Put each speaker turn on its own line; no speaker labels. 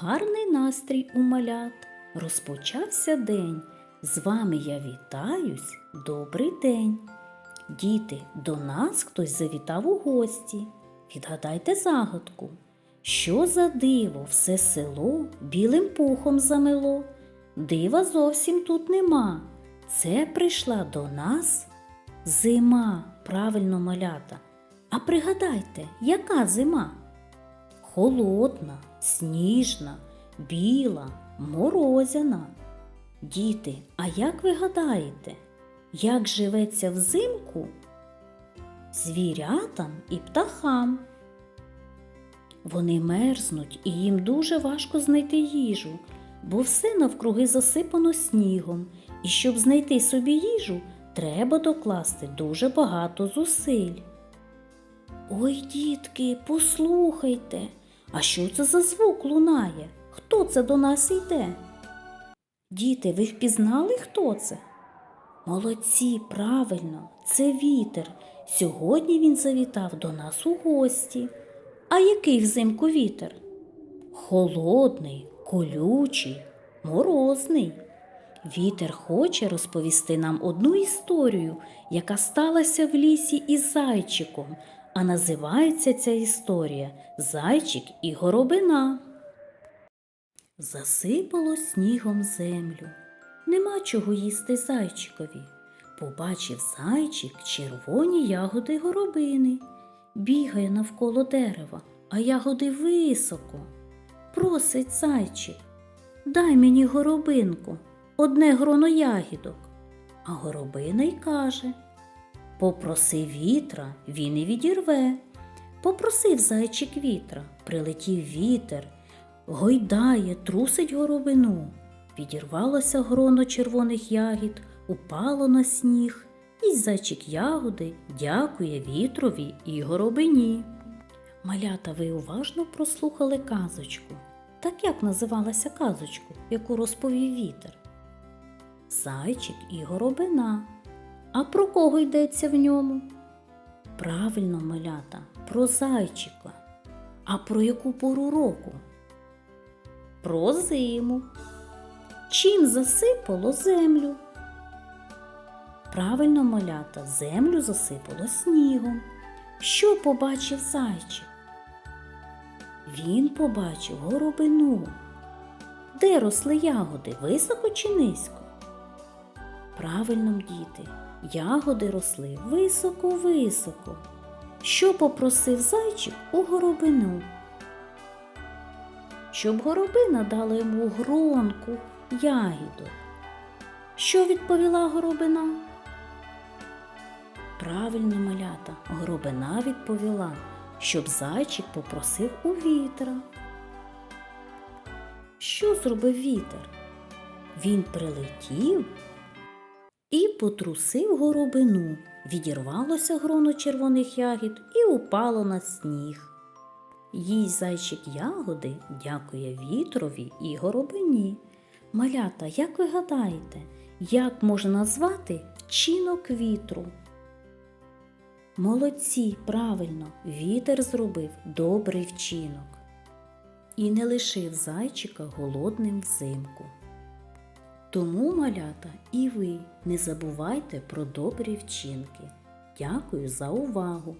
гарний настрій у малят. Розпочався день. З вами я вітаюсь. Добрий день. Діти, до нас хтось завітав у гості. Відгадайте загадку. Що за диво все село білим пухом замело? Дива зовсім тут нема. Це прийшла до нас зима, правильно малята. А пригадайте, яка зима? Холодна, сніжна, біла, морозяна. Діти, а як ви гадаєте, як живеться взимку звірятам і птахам? Вони мерзнуть і їм дуже важко знайти їжу, бо все навкруги засипано снігом, і щоб знайти собі їжу, треба докласти дуже багато зусиль. Ой, дітки, послухайте, а що це за звук лунає? Хто це до нас йде? Діти, ви впізнали, хто це? Молодці, правильно, це вітер. Сьогодні він завітав до нас у гості. А який взимку вітер? Холодний, колючий, морозний. Вітер хоче розповісти нам одну історію, яка сталася в лісі із зайчиком, а називається ця історія Зайчик і горобина. Засипало снігом землю. Нема чого їсти зайчикові. Побачив зайчик червоні ягоди горобини. Бігає навколо дерева, а ягоди високо. Просить зайчик, дай мені горобинку, одне гроно ягідок. А горобина й каже Попроси вітра, він і відірве. Попросив зайчик вітра, прилетів вітер, гойдає, трусить горобину. Відірвалося гроно червоних ягід, упало на сніг, і зайчик ягоди дякує вітрові і горобині. Малята, ви уважно прослухали казочку. Так як називалася казочку, яку розповів вітер? Зайчик і горобина. А про кого йдеться в ньому? Правильно, малята, про зайчика. А про яку пору року? Про зиму. Чим засипало землю? Правильно, малята, землю засипало снігом. Що побачив зайчик? Він побачив горобину. Де росли ягоди, високо чи низько? Правильно, діти, ягоди росли високо-високо. Що попросив зайчик у горобину? Щоб горобина дала йому гронку ягідок. Що відповіла горобина? Правильно, малята, горобина відповіла, щоб зайчик попросив у вітра. Що зробив вітер? Він прилетів і потрусив горобину. Відірвалося гроно червоних ягід і упало на сніг. Їй зайчик ягоди дякує вітрові і горобині. Малята, як ви гадаєте, як можна назвати вчинок вітру? Молодці, правильно, вітер зробив добрий вчинок і не лишив зайчика голодним взимку. Тому, малята, і ви не забувайте про добрі вчинки. Дякую за увагу!